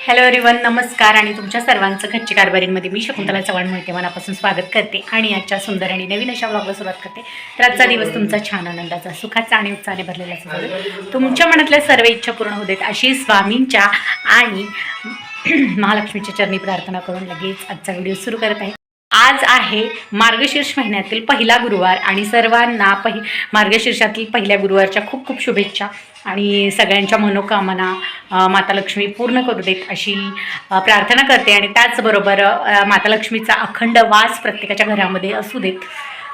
Hello everyone नमस्कार आणि तुमच्या सर्वांचं घरची कारभारींमध्ये मी शकुंतला चव्हाण मोहिते मनापासून स्वागत करते आणि आजच्या सुंदर आणि नवीन अशा ब्लॉगला सुरुवात करते. तर आजचा दिवस तुमचा छान आनंदाचा सुखाचा आणि उत्साहाने भरलेला असतो तुमच्या मनातल्या सर्व इच्छा पूर्ण होत आहेत अशी स्वामींच्या आणि महालक्ष्मीच्या चरणी प्रार्थना करून लगेच आजचा व्हिडिओ सुरू करत आहे. आज आहे मार्गशीर्ष महिन्यातील पहिला गुरुवार आणि सर्वांना पहि मार्गशीर्षातील पहिल्या गुरुवारच्या खूप खूप शुभेच्छा आणि सगळ्यांच्या मनोकामना माता लक्ष्मी पूर्ण करू देत अशी प्रार्थना करते आणि त्याचबरोबर माता लक्ष्मीचा अखंड वास प्रत्येकाच्या घरामध्ये असू देत.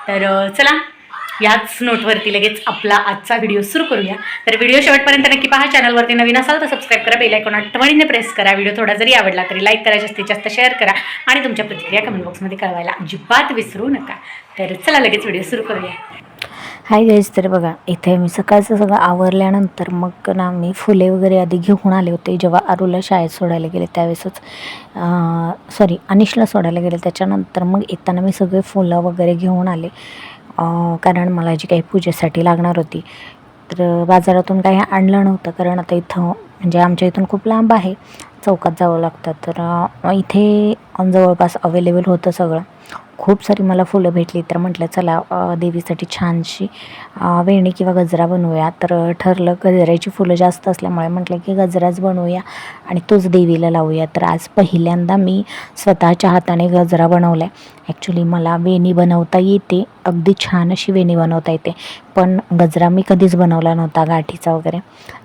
तर चला याच नोटवरती लगेच आपला आजचा व्हिडिओ सुरू करूया. तर व्हिडिओ शेवटपर्यंत नक्की पहा चॅनलवरती नवीन असाल तर सबस्क्राईब करा बेल आयकॉन आठवणीने प्रेस करा. व्हिडिओ थोडा जरी आवडला तरी लाईक करा जास्तीत जास्त शेअर करा आणि तुमच्या प्रतिक्रिया कमेंट बॉक्समध्ये कळवायला अजिबात विसरू नका. तर चला लगेच व्हिडिओ सुरू करूया. हाय गाईज तर बघा इथे मी सकाळचं सगळं आवरल्यानंतर मग ना मी फुले वगैरे आधी घेऊन आले होते. जेव्हा आरूला शाळेत सोडायला गेले त्यावेळेसच सॉरी अनिशला सोडायला गेले. त्याच्यानंतर मग येताना मी सगळे फुलं वगैरे घेऊन आले. कारण मला जी काही पूजेसाठी लागणार होती तर बाजारातून काही आणलं नव्हतं. कारण आता इथं म्हणजे आमच्या इथून खूप लांब आहे चौकात जावं लागतं. तर इथे जवळपास अवेलेबल होतं सगळं. खूप सारी मला फुलं भेटली. तर म्हटलं चला देवीसाठी छानशी वेणी किंवा गजरा बनवूया. तर ठरलं गजऱ्याची फुलं जास्त असल्यामुळे म्हटलं की गजराच बनवूया आणि तोच देवीला लावूया. तर आज पहिल्यांदा मी स्वतःच्या हाताने गजरा बनवला आहे ॲक्च्युली मला वेणी बनवता येते. अगदी छान अशी वेणी बनवता येते. पण गजरा मी कधीच बनवला नव्हता गाठीचा वगैरे.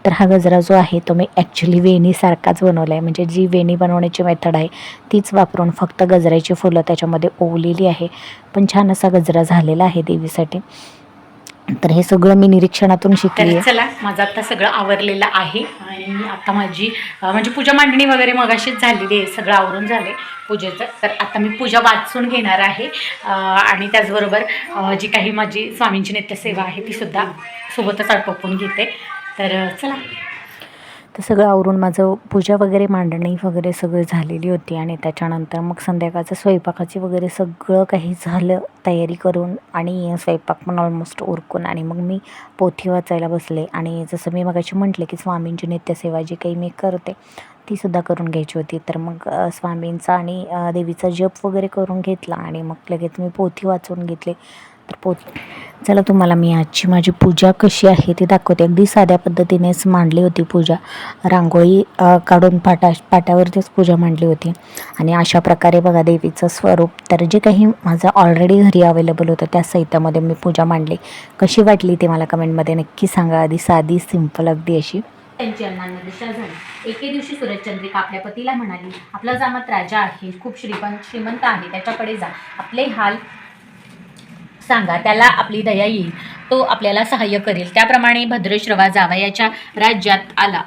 तर हा गजरा जो आहे तो मी ॲक्च्युली वेणीसारखाच बनवला आहे म्हणजे जी वेणी बनवण्याची मेथड आहे तीच वापरून फक्त गजऱ्याची फुलं त्याच्यामध्ये ओवलेली आहे. पण छान असा गजरा झालेला आहे देवीसाठी. तर हे सगळं मी निरीक्षणातून शिकली चला माझं आता सगळं आवरलेलं आहे. आणि आता माझी म्हणजे पूजा मांडणी वगैरे मगाशीच झालेली आहे. सगळं आवरून झाले पूजेचं. तर आता मी पूजा वाचून घेणार आहे. आणि त्याचबरोबर जी काही माझी स्वामींची नित्यसेवा आहे ती सुद्धा सोबतच आटोपून घेते. तर चला. तर सगळं आवरून माझं पूजा वगैरे मांडणी वगैरे सगळं झालेली होती आणि त्याच्यानंतर मग संध्याकाळचं स्वयंपाकाची वगैरे सगळं काही झालं तयारी करून आणि स्वयंपाक पण ऑलमोस्ट उरकून आणि मग मी पोथी वाचायला बसले. आणि जसं मी मगाशी म्हटले की स्वामींची नित्यसेवा जी काही मी करते तीसुद्धा करून घ्यायची होती. तर मग स्वामींचा आणि देवीचा जप वगैरे करून घेतला आणि मग लगेच मी पोथी वाचून घेतली. तर पोथ चला तुम्हाला मी आजची माझी पूजा कशी आहे ते दाखवते. अगदी साध्या पद्धतीनेच मांडली होती पूजा. रांगोळी काढून पाटा पाट्यावरतीच पूजा मांडली होती. आणि अशा प्रकारे बघा देवीचं स्वरूप. तर जे काही माझं ऑलरेडी घरी अवेलेबल होतं त्या साहित्यामध्ये मी पूजा मांडली. कशी वाटली ते मला कमेंटमध्ये नक्की सांगा. आधी साधी सिंपल अगदी अशी. त्यांची अन्नांना दिशा झाली. एके दिवशी सूरजचंद्रिका आपल्या पतीला म्हणाली आपला जामत राजा आहे. खूप श्रीपंत श्रीमंत आहे. त्याच्याकडे जा. आपले हाल सांगा त्याला आपली दया येईल तो आपल्याला सहाय्य करेल. त्याप्रमाणे भद्रश्रवा जावयाच्या राज्यात आला.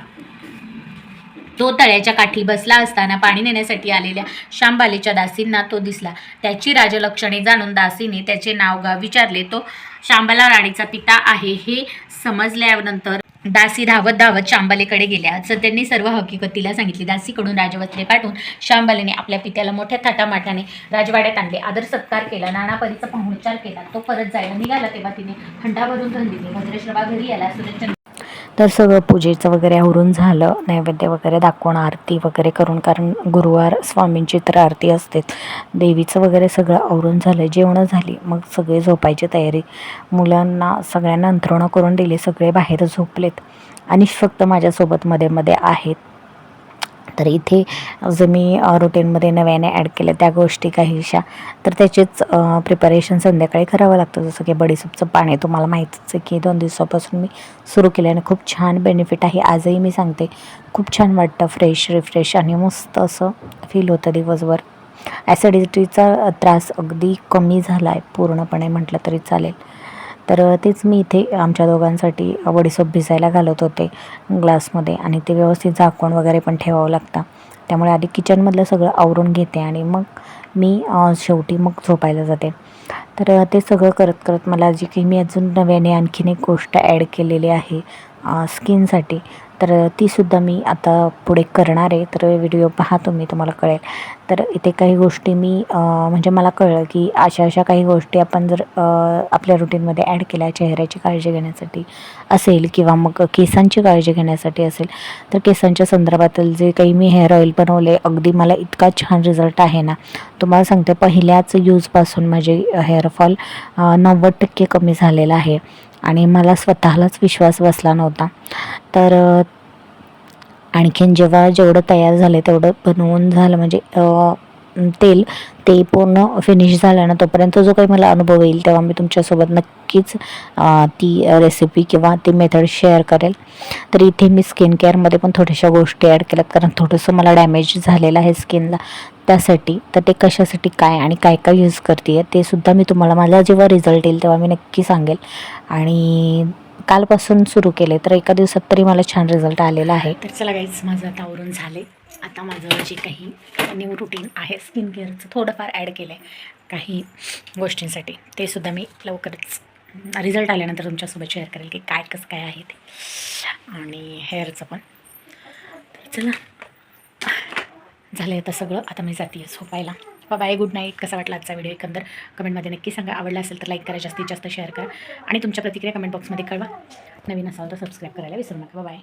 तो तळ्याच्या काठी बसला असताना पाणी नेण्यासाठी आलेल्या श्यामबालेच्या दासींना तो दिसला. त्याची राजलक्षणे जाणून दासीने त्याचे नाव गाव विचारले तो शांबाला राणीचा पिता आहे हे समजल्यानंतर दासी धावत धावत शांबालेकडे गेल्या. असं त्यांनी सर्व हकीकत तिला सांगितली. दासीकडून राजवस्त्रे पाठवून शांबालेने आपल्या पित्याला मोठ्या थाटामाटाने राजवाड्यात आणले. आदर सत्कार केला. नानापरीचा पाहुणचार केला. तो परत जायला निघाला तेव्हा तिने हंडावरून धन दिले. भद्रेश्रवा घरी आला. सुरचंद्र तर सगळं पूजेचं वगैरे आवरून झालं. नैवेद्य वगैरे दाखवून आरती वगैरे करून कारण गुरुवार स्वामींची तर आरती असते देवीचं वगैरे सगळं आवरून झालं जेवणं झाली. मग सगळे झोपायची तयारी. मुलांना सगळ्यांना अंथरुणं करून दिली. सगळे बाहेर झोपलेत. आणि फक्त माझ्यासोबत मध्ये मध्ये आहेत. तर इथे जे मी रुटीनमध्ये नव्याने ॲड केलं त्या गोष्टी काहीशा. तर त्याचेच प्रिपरेशन संध्याकाळी करावं लागतं. जसं की बडीसूपचं पाणी तुम्हाला माहीतच आहे की दोन दिवसापासून मी सुरू केलं आणि खूप छान बेनिफिट आहे. आजही मी सांगते खूप छान वाटतं फ्रेश रिफ्रेश आणि मस्त असं फील होतं दिवसभर. ॲसिडिटीचा त्रास अगदी कमी झाला आहे पूर्णपणे म्हटलं तरी चालेल. तर तेच मी इथे आमच्या दोघांसाठी वडीसोप भिजायला घालत होते ग्लासमध्ये आणि ते व्यवस्थित झाकून वगैरे पण ठेवावं लागतं. त्यामुळे आधी किचनमधलं सगळं आवरून घेते आणि मग मी शेवटी मग झोपायला जाते. तर ते सगळं करत करत मला जी की मी अजून नव्याने आणखीन एक गोष्ट ॲड केलेली आहे स्किनसाठी. तर तीसुद्धा मी आता पुढे करणार आहे. तर व्हिडिओ पहा तुम्ही तुम्हाला कळेल. तर इथे काही गोष्टी मी म्हणजे मला कळलं की अशा अशा काही गोष्टी आपण जर आपल्या रुटीनमध्ये ॲड केल्या चेहऱ्याची काळजी घेण्यासाठी असेल किंवा मग केसांची काळजी घेण्यासाठी असेल तर केसांच्या संदर्भातील जे काही मी हेअर ऑइल बनवले अगदी मला इतका छान रिझल्ट आहे ना. तुम्हाला सांगते पहिल्याच यूजपासून माझे हेअरफॉल नव्वद टक्के कमी झालेला आहे. आणि मला स्वतःलाच विश्वास बसला नव्हता. तर आणखीन जेव्हा जेवढं तयार झालं तेवढं बनवून झालं. म्हणजे तेल ते पूर्ण फिनिश झालं ना तोपर्यंत जो काही मला अनुभव येईल तेव्हा मी तुमच्यासोबत नक्कीच ती रेसिपी किंवा ती मेथड शेअर करेल. तर इथे मी स्किन केअरमध्ये पण थोड्याशा गोष्टी ॲड केल्यात कारण थोडंसं मला डॅमेज झालेलं आहे स्किनला त्यासाठी तर ते कशासाठी काय आणि काय काय यूज करते ते सुद्धा मी तुम्हाला मला जेव्हा रिझल्ट येईल तेव्हा मी नक्की सांगेल. आणि कालपासून सुरू केले तर एका दिवसात तरी मला छान रिझल्ट आलेला आहे. तर चला काहीच माझं आता आवरून झाले आता माझं जे काही न्यू रुटीन आहे स्किन केअरचं थोडंफार ॲड केलं आहे काही गोष्टींसाठी ते सुद्धा मी लवकरच रिझल्ट आल्यानंतर तुमच्यासोबत शेअर करेल की काय कसं काय आहे ते. आणि हेअरचं पण. चला. झालं आहे आता सगळं. आता मी जाते झोपायला. बाय गुड नाईट कसा वाटला आजचा व्हिडिओ एकंदर? कमेंटमध्ये नक्की सांगा. आवडला असेल तर लाईक करा. जास्तीत जास्त शेअर करा. आणि तुमच्या प्रतिक्रिया कमेंट बॉक्समध्ये कळवा. नवीन असाल तर सबस्क्राईब करायला विसरू नका. बाय